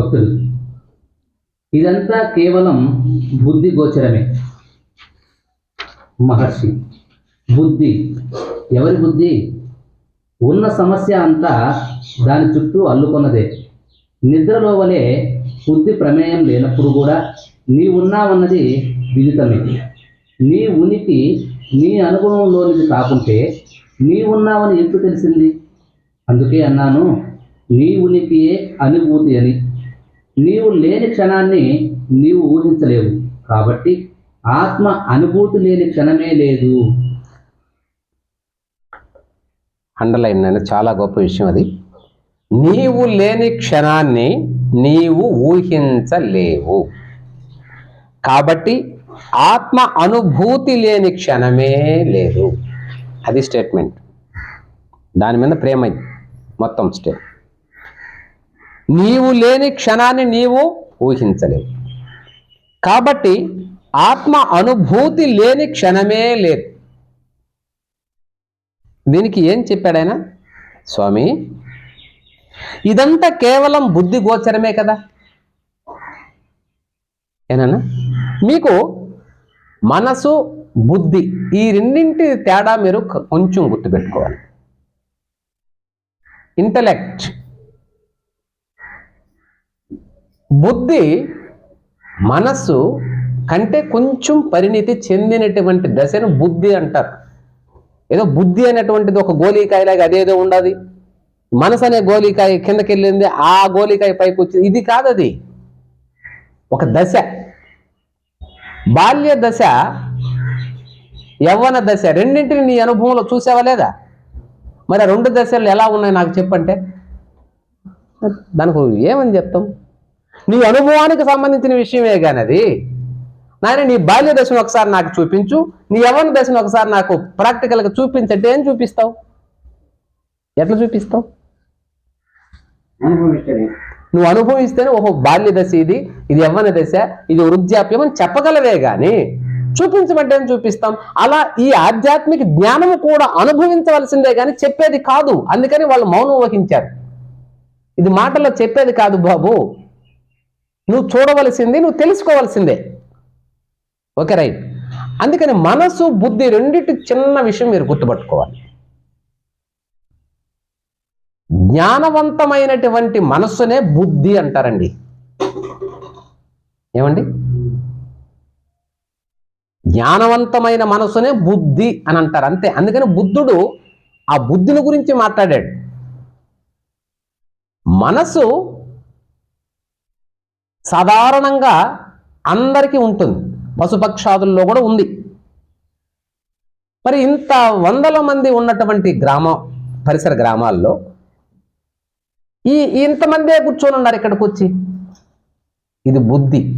భక్తులు. ఇదంతా కేవలం బుద్ధి గోచరమే. మహర్షి బుద్ధి. ఎవరి బుద్ధి? ఉన్న సమస్య అంతా దాని చుట్టూ అల్లుకొన్నదే. నిద్రలో వలె బుద్ధి ప్రమేయం లేనప్పుడు కూడా నీ ఉన్నావన్నది విదితమే. నీ ఉనికి నీ అనుభవంలోనిది కాకుంటే నీ ఉన్నావని ఎప్పుడు తెలిసింది? అందుకే అన్నాను నీ ఉనికియే అనుభూతి అని. నీవు లేని క్షణాన్ని నీవు ఊహించలేవు. కాబట్టి ఆత్మ అనుభూతి లేని క్షణమే లేదు. అండర్లైన్ అనేది చాలా గొప్ప విషయం అది. నీవు లేని క్షణాన్ని నీవు ఊహించలేవు. కాబట్టి ఆత్మ అనుభూతి లేని క్షణమే లేదు. అది స్టేట్మెంట్. దాని మీద ప్రేమ మొత్తం స్టేట్. నీవు లేని క్షణాన్ని నీవు ఊహించలేవు. కాబట్టి ఆత్మ అనుభూతి లేని క్షణమే లేదు. దీనికి ఏం చెప్పాడైనా స్వామి ఇదంతా కేవలం బుద్ధి గోచరమే కదా? ఏనన్నా? మీకు మనసు బుద్ధి ఈ రెండింటి తేడా మీరు కొంచెం గుర్తుపెట్టుకోవాలి. ఇంటలెక్ట్. బుద్ధి మనస్సు కంటే కొంచెం పరిణితి చెందినటువంటి దశను బుద్ధి అంటారు. ఏదో బుద్ధి అనేటువంటిది ఒక గోలీకాయలాగా అదేదో ఉండదు. మనసు అనే గోలికాయ కిందకి వెళ్ళింది ఆ గోలికాయ పైకి వచ్చింది ఇది కాదు అది ఒక దశ. బాల్య దశ యవ్వన దశ రెండింటిని నీ అనుభవంలో చూసావా లేదా? మరి ఆ రెండు దశలు ఎలా ఉన్నాయి నాకు చెప్పంటే? దానికి ఏమని చెప్తాం? నీ అనుభవానికి సంబంధించిన విషయమే కానీ అది. నాయన నీ బాల్య దశను ఒకసారి నాకు చూపించు. నీ యవ్వన దశను ఒకసారి నాకు ప్రాక్టికల్గా చూపించంటే ఏం చూపిస్తావు? ఎట్లా చూపిస్తావు? నువ్వు అనుభవిస్తేనే ఓహో బాల్య దశ ఇది ఇది యవ్వన దశ ఇది వృద్ధాప్యం అని చెప్పగలవే గాని. చూపించమంటే ఏం చూపిస్తాం? అలా ఈ ఆధ్యాత్మిక జ్ఞానము కూడా అనుభవించవలసిందే కానీ చెప్పేది కాదు. అందుకని వాళ్ళు మౌనం వహించారు. ఇది మాటల్లో చెప్పేది కాదు బాబు. నువ్వు చూడవలసింది నువ్వు తెలుసుకోవాల్సిందే. Okay right. అందుకని మనసు బుద్ధి రెండింటి చిన్న విషయం మీరు గుర్తుపట్టుకోవాలి. జ్ఞానవంతమైనటువంటి మనస్సునే బుద్ధి అంటారండి. ఏమండి? జ్ఞానవంతమైన మనసునే బుద్ధి అని అంటారు అంతే. అందుకని బుద్ధుడు ఆ బుద్ధిని గురించి మాట్లాడాడు. మనసు సాధారణంగా అందరికీ ఉంటుంది. పశుపక్షాదుల్లో కూడా ఉంది. మరి ఇంత వందల మంది ఉన్నటువంటి గ్రామం పరిసర గ్రామాల్లో ఈ ఇంతమందే కూర్చొని ఉన్నారు ఇక్కడికి వచ్చి. ఇది బుద్ధి.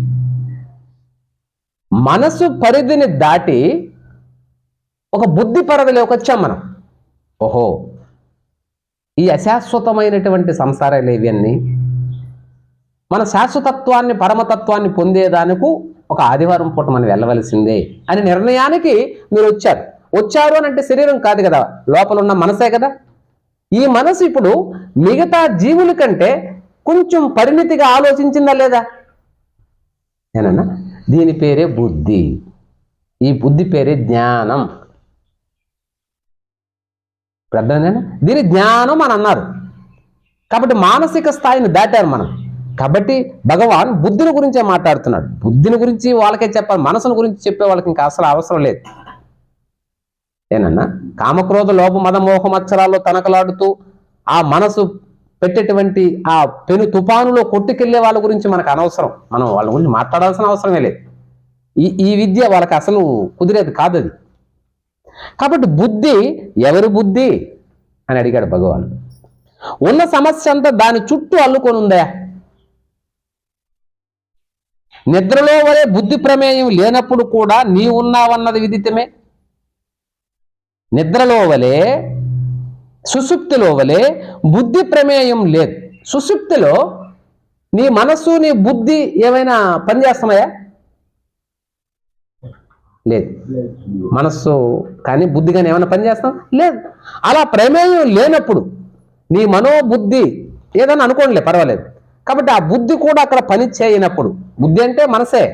మనసు పరిధిని దాటి ఒక బుద్ధి పరిధిలోకి వచ్చాం మనం. ఓహో! ఈ అశాశ్వతమైనటువంటి సంసారాలు ఇవన్నీ మన శాశ్వతత్వాన్ని పరమతత్వాన్ని పొందేదానికి ఒక ఆదివారం పూట మనం వెళ్ళవలసిందే అనే నిర్ణయానికి మీరు వచ్చారు. వచ్చారు అని అంటే శరీరం కాదు కదా లోపల ఉన్న మనసే కదా. ఈ మనసు ఇప్పుడు మిగతా జీవుల కంటే కొంచెం పరిణితిగా ఆలోచించిందా లేదా? ఏనన్నా? దీని పేరే బుద్ధి. ఈ బుద్ధి పేరే జ్ఞానం. అర్థమైందేనా దీని జ్ఞానం అని అన్నారు. కాబట్టి మానసిక స్థాయిని దాటారు మనం. కాబట్టి భగవాన్ బుద్ధిని గురించే మాట్లాడుతున్నాడు. బుద్ధిని గురించి వాళ్ళకే చెప్పాలి మనసును గురించి చెప్పే వాళ్ళకి ఇంకా అసలు అవసరం లేదు. ఏనన్నా? కామక్రోధ లోప మద మోహమత్సరాల్లో తనకలాడుతూ ఆ మనసు పెట్టేటువంటి ఆ పెను తుపానులో కొట్టుకెళ్ళే వాళ్ళ గురించి మనకు అనవసరం. మనం వాళ్ళ గురించి మాట్లాడాల్సిన అవసరమే లేదు. ఈ ఈ విద్య వాళ్ళకి అసలు కుదిరేది కాదు అది. కాబట్టి బుద్ధి ఎవరి బుద్ధి అని అడిగాడు భగవాన్ ఉన్న సమస్య అంతా దాని చుట్టూ అల్లుకొని ఉందా? నిద్రలో వలె బుద్ధి ప్రమేయం లేనప్పుడు కూడా నీ ఉన్నావన్నది విదితమే. నిద్రలో వలె సుసుప్తిలో వలె బుద్ధి ప్రమేయం లేదు. సుసుప్తిలో నీ మనస్సు నీ బుద్ధి ఏమైనా పనిచేస్తున్నాయా? లేదు. మనస్సు కానీ బుద్ధి కానీ ఏమైనా పనిచేస్తాం? లేదు. అలా ప్రమేయం లేనప్పుడు నీ మనోబుద్ధి ఏదైనా అనుకోండిలే పర్వాలేదు. కాబట్టి ఆ బుద్ధి కూడా అక్కడ పని చేయనప్పుడు బుద్ధి అంటే మనసే.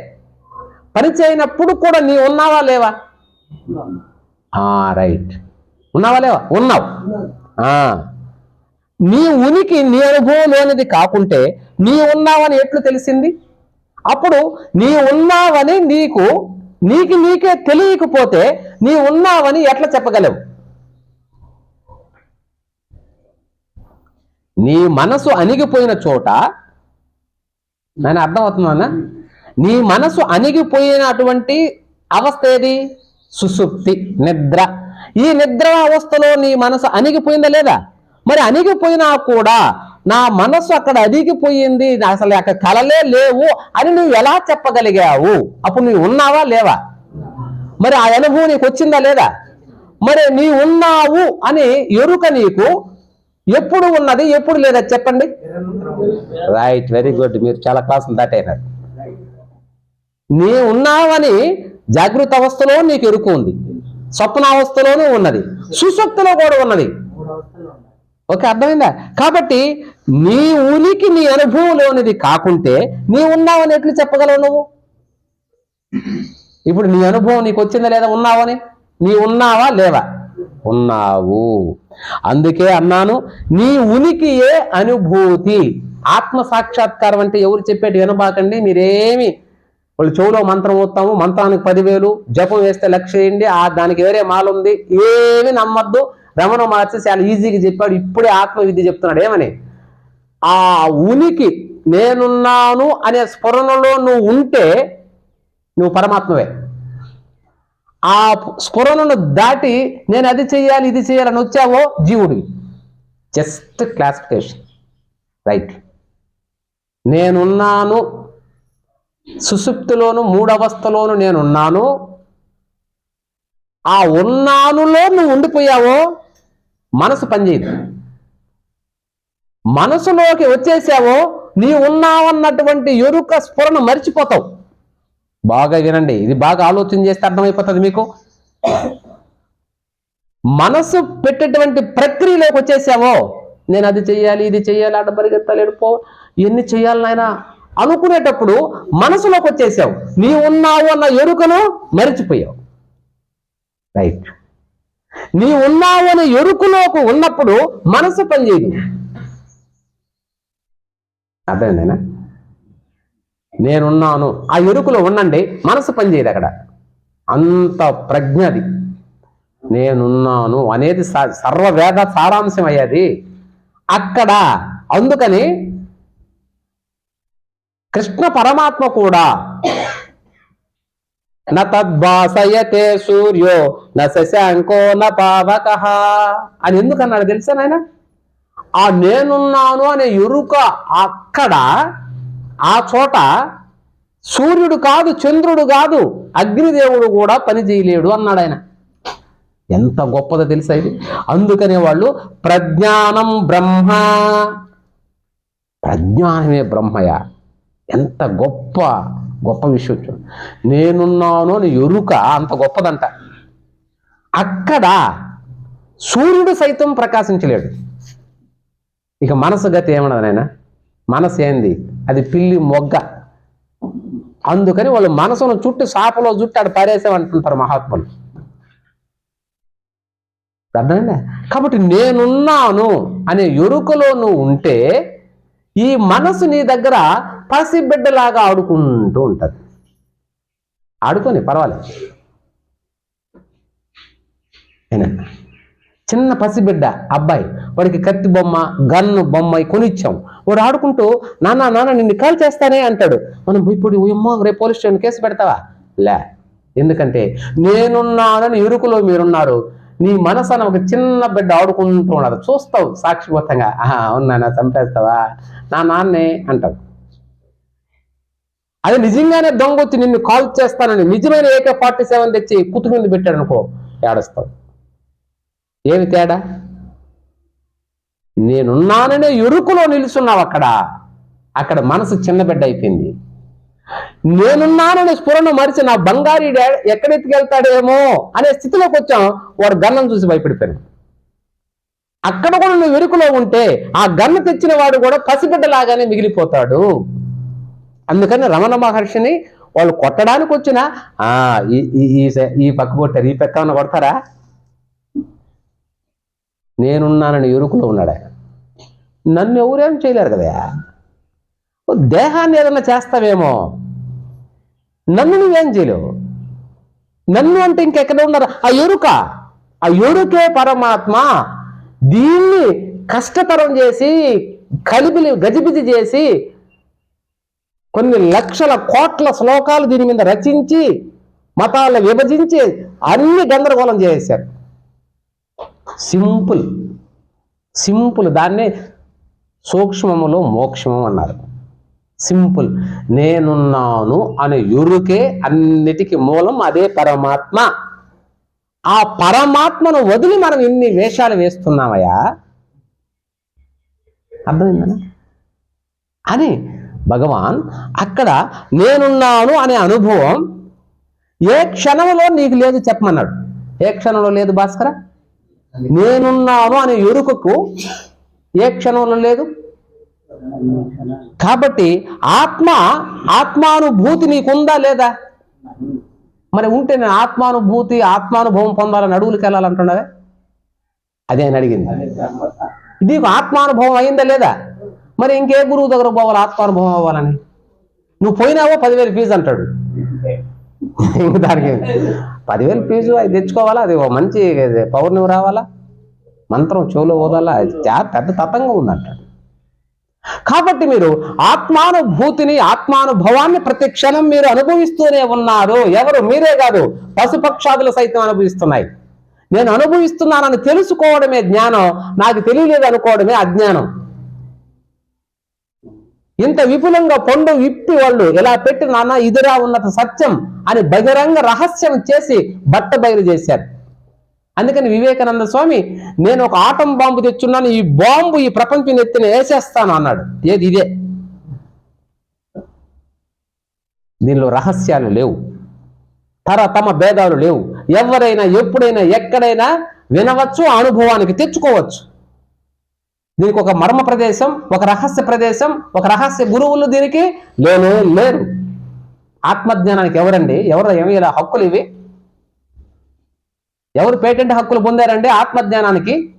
పని చేయనప్పుడు కూడా నీ ఉన్నావా లేవా? రైట్ ఉన్నావా లేవా? ఉన్నావు. నీ ఉనికి నీ అనుభవం లేనిది కాకుంటే నీ ఉన్నావని ఎట్లు తెలిసింది? అప్పుడు నీ ఉన్నావని నీకు నీకు నీకే తెలియకపోతే నీ ఉన్నావని ఎట్లా చెప్పగలవు? నీ మనసు అణిగిపోయిన చోట నేను అర్థమవుతుందా నీ మనసు అణిగిపోయినటువంటి అవస్థ ఏది? సుసుప్తి నిద్ర. ఈ నిద్ర అవస్థలో నీ మనసు అణిగిపోయిందా లేదా? మరి అణిగిపోయినా కూడా నా మనసు అక్కడ అదిగిపోయింది అసలు అక్కడ కలలే లేవు అని నువ్వు ఎలా చెప్పగలిగావు? అప్పుడు నువ్వు ఉన్నావా లేవా? మరి ఆ అనుభవం నీకు వచ్చిందా లేదా? మరి నీ ఉన్నావు అని ఎరుక నీకు ఎప్పుడు ఉన్నది ఎప్పుడు లేదా చెప్పండి? రైట్ వెరీ గుడ్ మీరు చాలా క్లాసులు దాటైనారు. నీ ఉన్నావని జాగృత అవస్థలో నీకు ఎరుకు ఉంది. స్వప్నావస్థలోనూ ఉన్నది. సుశక్తిలో కూడా ఉన్నది. ఓకే అర్థమైందా? కాబట్టి నీ ఉనికి నీ అనుభవంలోనిది కాకుంటే నీ ఉన్నావని ఎట్లు చెప్పగలవు నువ్వు? ఇప్పుడు నీ అనుభవం నీకు వచ్చిందా లేదా? ఉన్నావని? నీ ఉన్నావా లేవా? ఉన్నావు. అందుకే అన్నాను నీ ఉనికియే అనుభూతి? ఆత్మ సాక్షాత్కారం అంటే ఎవరు చెప్పేటి వినబాకండి మీరేమి వాళ్ళు చెవులో మంత్రం వస్తాము మంత్రానికి పదివేలు జపం వేస్తే లక్ష వేయండి ఆ దానికి వేరే మాల ఉంది ఏమి నమ్మద్దు. రమణ మహర్షి చాలా ఈజీగా చెప్పాడు ఇప్పుడే ఆత్మ విద్య చెప్తున్నాడు ఏమని? ఆ ఉనికి నేనున్నాను అనే స్ఫురణలో నువ్వు ఉంటే నువ్వు పరమాత్మవే. ఆ స్ఫురణను దాటి నేను అది చేయాలి ఇది చేయాలని వచ్చావో జీవుడివి జస్ట్ క్లాసిఫికేషన్ రైట్. నేనున్నాను సుసుప్తిలోను మూడవస్థలోను నేనున్నాను. ఆ ఉన్నానులో నువ్వు ఉండిపోయావో మనసు పనిచేయదు. మనసులోకి వచ్చేసావో నీ ఉన్నావన్నటువంటి ఎరుక స్ఫురణ మర్చిపోతావు. బాగా వినండి. ఇది బాగా ఆలోచన చేస్తే అర్థమైపోతుంది మీకు. మనసు పెట్టేటువంటి ప్రక్రియలోకి వచ్చేసావో నేను అది చెయ్యాలి ఇది చెయ్యాలి అడ్డ పరిగెత్తలేడు పో. ఎన్ని చేయాలి నాయన? అనుకునేటప్పుడు మనసులోకి వచ్చేసావు. నీ ఉన్నావు అన్న ఎరుకను మరిచిపోయావు. రైట్ నీ ఉన్నావు అనే ఎరుకులోకి ఉన్నప్పుడు మనసు పనిచేయదు. అర్థమైందేనా నేనున్నాను. ఆ ఎరుకులో ఉండండి మనసు పనిచేయదు అక్కడ. అంత ప్రజ్ఞది నేనున్నాను అనేది స- సర్వవేద సారాంశం అయ్యేది. అక్కడ అందుకని కృష్ణ పరమాత్మ కూడా నద్భాసయతే సూర్యో నశాంకో శశాంకో అని ఎందుకన్నాడు తెలుసా నాయన? ఆ నేనున్నాను అనే ఎరుక అక్కడ ఆ చోట సూర్యుడు కాదు చంద్రుడు కాదు అగ్నిదేవుడు కూడా పని చేయలేడు అన్నాడు ఆయన. ఎంత గొప్పదో తెలుసా ఇది? అందుకనే వాళ్ళు ప్రజ్ఞానం బ్రహ్మ. ప్రజ్ఞానమే బ్రహ్మయ. ఎంత గొప్ప గొప్ప విషయం చూడు. నేనున్నాను అని ఎరుక అంత గొప్పదంట. అక్కడ సూర్యుడు సైతం ప్రకాశించలేడు. ఇక మనసు గతి ఏమన్నది నాయన? మనసు ఏంది? అది పిల్లి మొగ్గ. అందుకని వాళ్ళు మనసును చుట్టూ సాపలో చుట్టూ ఆడ పారేసామంటుంటారు మహాత్ములు. అర్థమైందా? కాబట్టి నేనున్నాను అనే ఎరుకలో నువ్వు ఉంటే ఈ మనసు నీ దగ్గర పసిబిడ్డలాగా ఆడుకుంటూ ఉంటుంది. ఆడుకొని పర్వాలేదు. అయినా చిన్న పసిబిడ్డ అబ్బాయి. వాడికి కత్తి బొమ్మ గన్ను బొమ్మ కొనిచ్చాం. వాడు ఆడుకుంటూ నాన్న నాన్న నిన్ను కాల్ చేస్తానే అంటాడు. మనం ఇప్పుడు ఏమో రేపు పోలీస్ స్టేషన్ కేసు పెడతావా? లే ఎందుకంటే నేనున్నానని ఇరుకులో మీరున్నారు. నీ మనసు అని ఒక చిన్న బిడ్డ ఆడుకుంటూ ఉన్నది. చూస్తావు సాక్షిపోతంగా ఆహా అవునా నా చంపేస్తావా? నా నాన్నే అంటావు అది నిజంగానే దొంగ వచ్చి నిన్ను కాల్ చేస్తానని నిజమైన ఏకే ఫార్టీ సెవెన్ తెచ్చి కుతుకుంది పెట్టాడనుకో పెట్టాడు అనుకో ఏడుస్తావు. ఏమి తేడా? నేనున్నాననే ఎరుకులో నిలుచున్నావు అక్కడ. అక్కడ మనసు చిన్న బిడ్డ అయిపోయింది. నేనున్నాననే స్ఫురణ మరిచి నా బంగారీ ఎక్కడెత్తికెళ్తాడేమో ఎక్కడెత్తుకెళ్తాడేమో అనే స్థితిలోకి వచ్చాం. వాడు గన్నం చూసి భయపడిపోయాను అక్కడ కూడా నువ్వు వెరుకులో ఉంటే ఆ గన్ను తెచ్చిన వాడు కూడా పసిబిడ్డలాగానే మిగిలిపోతాడు. అందుకని రమణ మహర్షిని వాళ్ళు కొట్టడానికి వచ్చిన ఆ ఈ ఈ- ఈ పక్క కొట్టారు. ఈ పక్క కొడతారా? నేనున్నానని ఎరుకులో ఉన్నాడు? ఆయన నన్ను ఎవరేం చేయలేరు కదా? ఓ దేహాన్ని ఏదన్నా చేస్తావేమో? నన్ను నువ్వేం చేయలేవు? నన్ను అంటే ఇంకెక్కడ ఉన్నారు? ఆ ఎరుక ఆ ఎరుకే పరమాత్మ దీన్ని కష్టతరం చేసి కలిపిలి గజిబిజి చేసి కొన్ని లక్షల కోట్ల శ్లోకాలు దీని మీద రచించి మతాలను విభజించి అన్ని గందరగోళం చేశారు సింపుల్. సింపుల్. దాన్నే సూక్ష్మములో మోక్షమం అన్నారు. సింపుల్. నేనున్నాను అనే ఎరుకే అన్నిటికీ మూలం అదే పరమాత్మ. ఆ పరమాత్మను వదిలి మనం ఇన్ని వేషాలు వేస్తున్నామయ్యా. అర్థమైందనా? అని భగవాన్ అక్కడ నేనున్నాను అనే అనుభవం ఏ క్షణంలో నీకు లేదు చెప్పమన్నాడు. ఏ క్షణంలో లేదు భాస్కర? నేనున్నాను అనే ఎరుకకు ఏ క్షణంలో లేదు? కాబట్టి ఆత్మ ఆత్మానుభూతి నీకుందా లేదా? మరి ఉంటే నేను ఆత్మానుభూతి ఆత్మానుభవం పొందాలని అడుగులకి వెళ్ళాలంటున్నావే? అదే అని అడిగింది. నీకు ఆత్మానుభవం అయిందా లేదా? మరి ఇంకే గురువు దగ్గర పోవాలి ఆత్మానుభవం అవ్వాలని. నువ్వు పోయినావో పదివేలు ఫీజు అంటాడు. ఇంక దానికి పదివేలు ఫీజు అది తెచ్చుకోవాలా? అది ఓ మంచి పౌర్ణమి రావాలా? మంత్రం చెవులో ఓదాలా చాలా చా- పెద్ద తతంగా ఉందంటాడు కాబట్టి మీరు ఆత్మానుభూతిని ఆత్మానుభవాన్ని ప్రతి క్షణం మీరు అనుభవిస్తూనే ఉన్నారు. ఎవరు? మీరే కాదు. పశుపక్షాదులు సైతం అనుభవిస్తున్నాయి. నేను అనుభవిస్తున్నానని తెలుసుకోవడమే జ్ఞానం. నాకు తెలియలేదు అనుకోవడమే అజ్ఞానం. ఇంత విపులంగా పండు విప్పి వాళ్ళు ఇలా పెట్టి నాన్న? ఇదిరా ఉన్నత సత్యం అని బహిరంగ రహస్యం చేసి బట్ట బయలు చేశారు. అందుకని వివేకానంద స్వామి నేను ఒక ఆటం బాంబు తెచ్చున్నాను ఈ బాంబు ఈ ప్రపంచం ఎత్తిన వేసేస్తాను అన్నాడు. ఏది ఇదే? దీనిలో రహస్యాలు లేవు. తర తమ భేదాలు లేవు. ఎవరైనా ఎప్పుడైనా ఎక్కడైనా వినవచ్చు అనుభవానికి తెచ్చుకోవచ్చు. దీనికి ఒక మర్మ ప్రదేశం ఒక రహస్య ప్రదేశం ఒక రహస్య గురువులు దీనికి లేనే లేరు. ఆత్మజ్ఞానానికి ఎవరండి? ఎవరు ఏమి ఇలా హక్కులు ఇవి? ఎవరు పేటెంట్ హక్కులు పొందారండి? ఆత్మజ్ఞానానికి.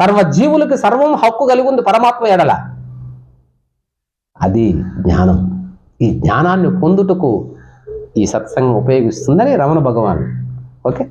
సర్వజీవులకి సర్వం హక్కు కలిగి ఉంది పరమాత్మ ఎడల. అది జ్ఞానం. ఈ జ్ఞానాన్ని పొందుటకు ఈ సత్సంగం ఉపయోగిస్తుందని రమణ భగవాన్. ఓకే?